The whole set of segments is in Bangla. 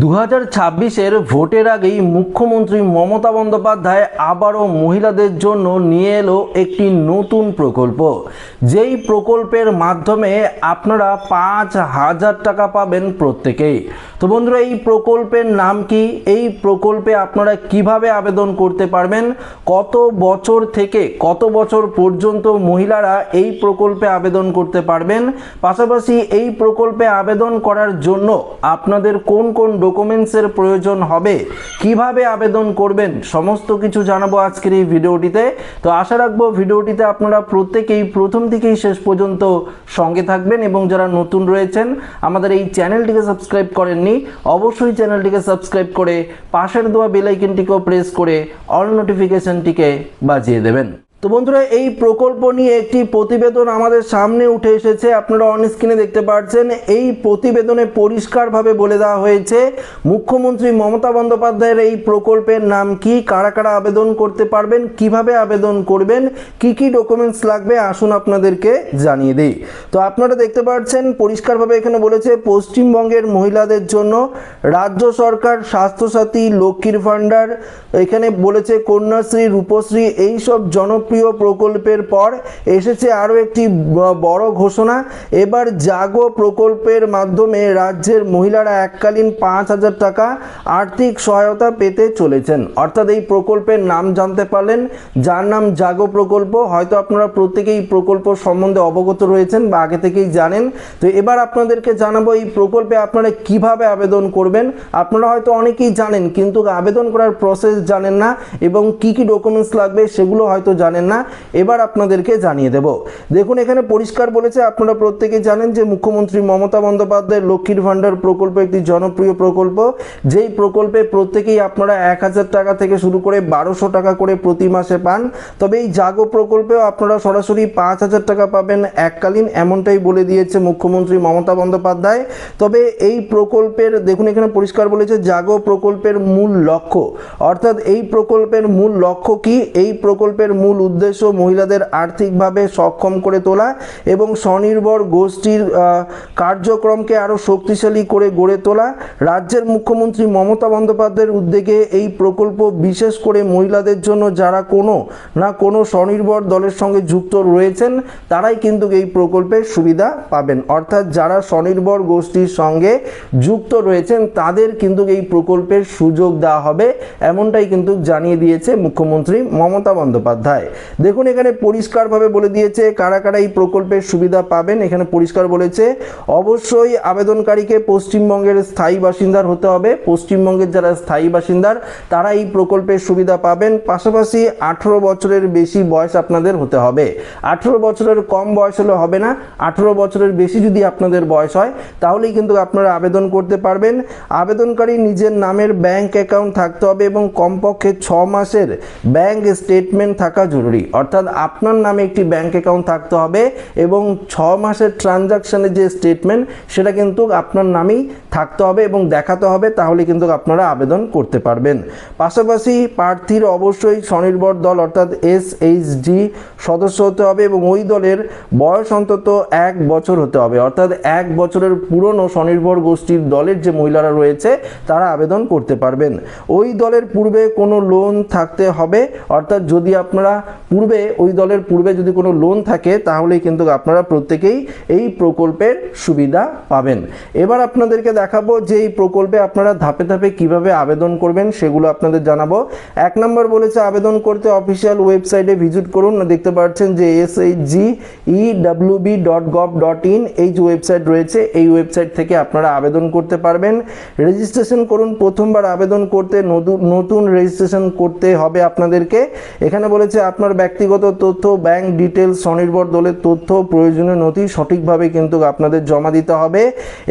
দু হাজার ছাব্বিশের ভোটের আগেই মুখ্যমন্ত্রী মমতা বন্দ্যোপাধ্যায় আবারও মহিলাদের জন্য নিয়ে এলো একটি নতুন প্রকল্প। যেই প্রকল্পের মাধ্যমে আপনারা পাঁচ হাজার টাকা পাবেন প্রত্যেকেই। তো বন্ধুরা, এই প্রকল্পের নাম কি? এই প্রকল্পে আপনারা কীভাবে আবেদন করতে পারবেন? কত বছর থেকে কত বছর পর্যন্ত মহিলারা এই প্রকল্পে আবেদন করতে পারবেন? পাশাপাশি এই প্রকল্পে আবেদন করার জন্য আপনাদের কোন কোন ডকুমেন্টসের প্রয়োজন হবে? কীভাবে আবেদন করবেন? সমস্ত কিছু জানাব আজকের এই ভিডিওটিতে। তো আশা রাখব ভিডিওটিতে আপনারা প্রত্যেকেই প্রথম থেকেই শেষ পর্যন্ত সঙ্গে থাকবেন এবং যারা নতুন রয়েছেন, আমাদের এই চ্যানেলটিকে সাবস্ক্রাইব করেননি অবশ্যই চ্যানেলটিকে সাবস্ক্রাইব করে পাশের দেওয়া বেলাইকনটিকেও প্রেস করে অল নোটিফিকেশনটিকে বাজিয়ে দেবেন। তো বন্ধুরা, এই প্রকল্প নিয়ে একটি প্রতিবেদন আমাদের সামনে উঠে এসেছে। আপনারা অন স্ক্রিনে দেখতে পাচ্ছেন এই প্রতিবেদনে পরিষ্কারভাবে বলে দেওয়া হয়েছে, মুখ্যমন্ত্রী মমতা বন্দ্যোপাধ্যায়ের এই প্রকল্পের নাম কি, কারা কারা আবেদন করতে পারবেন, কীভাবে আবেদন করবেন, কি কি ডকুমেন্টস লাগবে, আসুন আপনাদেরকে জানিয়ে দিই। তো আপনারা দেখতে পাচ্ছেন পরিষ্কারভাবে এখানে বলেছে, পশ্চিমবঙ্গের মহিলাদের জন্য রাজ্য সরকার স্বাস্থ্যসাথী লক্ষ্মীর ভাণ্ডার, এখানে বলেছে কন্যাশ্রী, রূপশ্রী, এইসব জনপ্রিয় প্রকল্পের পর এসেছে আরও একটি বড় ঘোষণা। এবার জাগো প্রকল্পের মাধ্যমে রাজ্যের মহিলারা এককালীন পাঁচ হাজার টাকা আর্থিক সহায়তা পেতে চলেছেন। অর্থাৎ এই প্রকল্পের নাম জানতে পারলেন। যার নাম জাগো প্রকল্প। হয়তো আপনারা প্রত্যেকেই প্রকল্প সম্বন্ধে অবগত রয়েছেন বা আগে থেকেই জানেন। তো এবার আপনাদেরকে জানাব এই প্রকল্পে আপনারা কীভাবে আবেদন করবেন। আপনারা হয়তো অনেকেই জানেন, কিন্তু আবেদন করার প্রসেস জানেন না এবং কি কি ডকুমেন্টস লাগবে সেগুলো হয়তো জানেন না, এবার আপনাদেরকে জানিয়ে দেব। দেখুন, এখানে পরিষ্কার বলেছে, আপনারা প্রত্যেকেই জানেন যে মুখ্যমন্ত্রী মমতা বন্দ্যোপাধ্যায়ের লক্ষ্মীর ভাণ্ডার প্রকল্প একটি জনপ্রিয় প্রকল্প। যেই প্রকল্পে প্রত্যেকেই আপনারা এক হাজার টাকা থেকে শুরু করে বারোশো টাকা করে প্রতি মাসে পান। তবে এই জাগো প্রকল্পেও আপনারা সরাসরি পাঁচ হাজার টাকা পাবেন এককালীন, এমনটাই বলে দিয়েছে মুখ্যমন্ত্রী মমতা বন্দ্যোপাধ্যায়। তবে এই প্রকল্পের, দেখুন, এখানে পরিষ্কার বলেছে, জাগো প্রকল্পের মূল লক্ষ্য। অর্থাৎ এই প্রকল্পের মূল লক্ষ্য কি? এই প্রকল্পের মূল উদ্দেশ্য মহিলাদের আর্থিকভাবে সক্ষম করে তোলা এবং স্বনির্ভর গোষ্ঠীর কার্যক্রমকে আরও শক্তিশালী করে গড়ে তোলা। রাজ্যের মুখ্যমন্ত্রী মমতা বন্দ্যোপাধ্যায়ের উদ্যোগে এই প্রকল্প বিশেষ করে মহিলাদের জন্য যারা কোনো না কোনো স্বনির্ভর দলের সঙ্গে যুক্ত রয়েছেন, তারাই কিন্তু এই প্রকল্পের সুবিধা পাবেন। অর্থাৎ যারা স্বনির্ভর গোষ্ঠীর সঙ্গে যুক্ত রয়েছেন, তাদের কিন্তু এই প্রকল্পের সুযোগ দেওয়া হবে, এমনটাই কিন্তু জানিয়ে দিয়েছে মুখ্যমন্ত্রী মমতা বন্দ্যোপাধ্যায়। দেখুন, এখানে পরিষ্কারভাবে বলে দিয়েছে কারা কারা এই প্রকল্পের সুবিধা পাবেন। এখানে পরিষ্কার বলেছে, অবশ্যই আবেদনকারীকে পশ্চিমবঙ্গের স্থায়ী বাসিন্দার হতে হবে। পশ্চিমবঙ্গের যারা স্থায়ী বাসিন্দার, তারা এই প্রকল্পের সুবিধা পাবেন। পাশাপাশি আঠেরো বছরের বেশি বয়স আপনাদের হতে হবে। আঠেরো বছরের কম বয়স হলে হবে না। আঠেরো বছরের বেশি যদি আপনাদের বয়স হয়, তাহলেই কিন্তু আপনারা আবেদন করতে পারবেন। আবেদনকারী নিজের নামের ব্যাংক অ্যাকাউন্ট থাকতে হবে এবং কমপক্ষে ছ মাসের ব্যাংক স্টেটমেন্ট থাকা জরুরি। অর্থাৎ আপনার নামে একটি ব্যাংক অ্যাকাউন্ট থাকতে হবে এবং ছ মাসের ট্রানজাকশনের যে স্টেটমেন্ট সেটা কিন্তু আপনার নামেই থাকতে হবে এবং দেখাতে হবে, তাহলে কিন্তু আপনারা আবেদন করতে পারবেন। পাশাপাশি প্রার্থীর অবশ্যই স্বনির্ভর দল, অর্থাৎ এস এইচ ডি সদস্য হতে হবে এবং ওই দলের বয়স অন্তত এক বছর হতে হবে। অর্থাৎ এক বছরের পুরনো স্বনির্ভর গোষ্ঠীর দলের যে মহিলারা রয়েছে, তারা আবেদন করতে পারবেন। ওই দলের পূর্বে কোনো লোন থাকতে হবে, অর্থাৎ যদি আপনারা পূর্বে, ওই দলের পূর্বে যদি কোনো লোন থাকে, তাহলেই কিন্তু আপনারা প্রত্যেকেই এই প্রকল্পের সুবিধা পাবেন। এবার আপনাদেরকে দেখাবো যে এই প্রকল্পে আপনারা ধাপে ধাপে কীভাবে আবেদন করবেন, সেগুলো আপনাদের জানাব। এক নম্বর বলেছে, আবেদন করতে অফিসিয়াল ওয়েবসাইটে ভিজিট করুন। দেখতে পাচ্ছেন যে S H G E WB dot gov dot in এই যে ওয়েবসাইট রয়েছে, এই ওয়েবসাইট থেকে আপনারা আবেদন করতে পারবেন। রেজিস্ট্রেশন করুন, প্রথমবার আবেদন করতে নতুন নতুন রেজিস্ট্রেশন করতে হবে আপনাদেরকে। এখানে বলেছে, আপনার ব্যক্তিগত তথ্য ব্যাংক ডিটেলস স্বনির্ভর দলের তথ্য, প্রয়োজনীয় নথি সঠিকভাবে কিন্তু আপনাদের জমা দিতে হবে।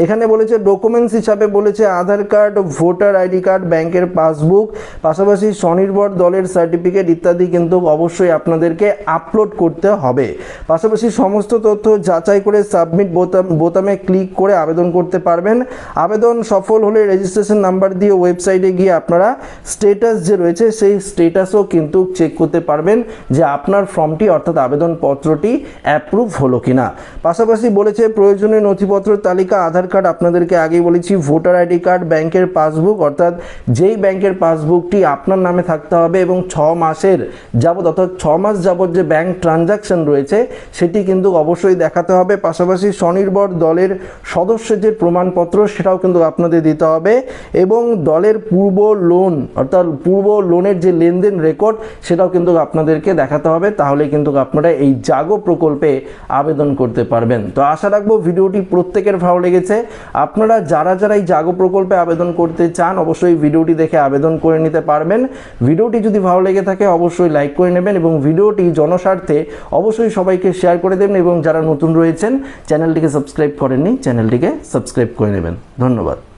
এখানে বলেছে ডকুমেন্টস হিসাবে বলেছে, Aadhaar card, voter ID card, ব্যাংকের পাসবুক, পাশাপাশি স্বনির্ভর দলের সার্টিফিকেট ইত্যাদি কিন্তু অবশ্যই আপনাদেরকে আপলোড করতে হবে। পাশাপাশি সমস্ত তথ্য যাচাই করে সাবমিট বোতাম, বোতামে ক্লিক করে আবেদন করতে পারবেন। আবেদন সফল হলে রেজিস্ট্রেশন নাম্বার দিয়ে ওয়েবসাইটে গিয়ে আপনারা স্টেটাস যে রয়েছে, সেই স্টেটাসও কিন্তু চেক করতে পারবেন। যে আপনার ফর্মটি অর্থাৎ আবেদনপত্রটি অ্যাপ্রুভ হলো কিনা। পাশাপাশি বলেছে, প্রয়োজনীয় নথিপত্রের তালিকা, আধার কার্ড আপনাদেরকে আগেই বলেছি, ভোটার আইডি কার্ড, ব্যাংকের পাসবুক, অর্থাৎ যেই ব্যাংকের পাসবুকটি আপনার নামে থাকতে হবে এবং ছ মাসের যাবত অর্থাৎ ছ মাস যাবৎ যে ব্যাংক ট্রানজাকশন রয়েছে, সেটি কিন্তু অবশ্যই দেখাতে হবে। পাশাপাশি স্বনির্ভর দলের সদস্যের যে প্রমাণপত্র, সেটাও কিন্তু আপনাদের দিতে হবে এবং দলের পূর্ব লোন অর্থাৎ পূর্ব লোনের যে লেনদেন রেকর্ড সেটাও কিন্তু আপনাদেরকে দেখাতে হবে তাহলে কিন্তু আপনারা এই জাগো প্রকল্পে আবেদন করতে পারবেন। তো আশা রাখব ভিডিওটি প্রত্যেকের ভালো লেগেছে। আপনারা যারা যারা এই জাগো প্রকল্পে আবেদন করতে চান, অবশ্যই ভিডিওটি দেখে আবেদন করে নিতে পারবেন। ভিডিওটি যদি ভালো লেগে থাকে, অবশ্যই লাইক করে নেবেন এবং ভিডিওটি জনস্বার্থে অবশ্যই সবাইকে শেয়ার করে দেবেন এবং যারা নতুন রয়েছেন, চ্যানেলটিকে সাবস্ক্রাইব করেননি, চ্যানেলটিকে সাবস্ক্রাইব করে নেবেন। ধন্যবাদ।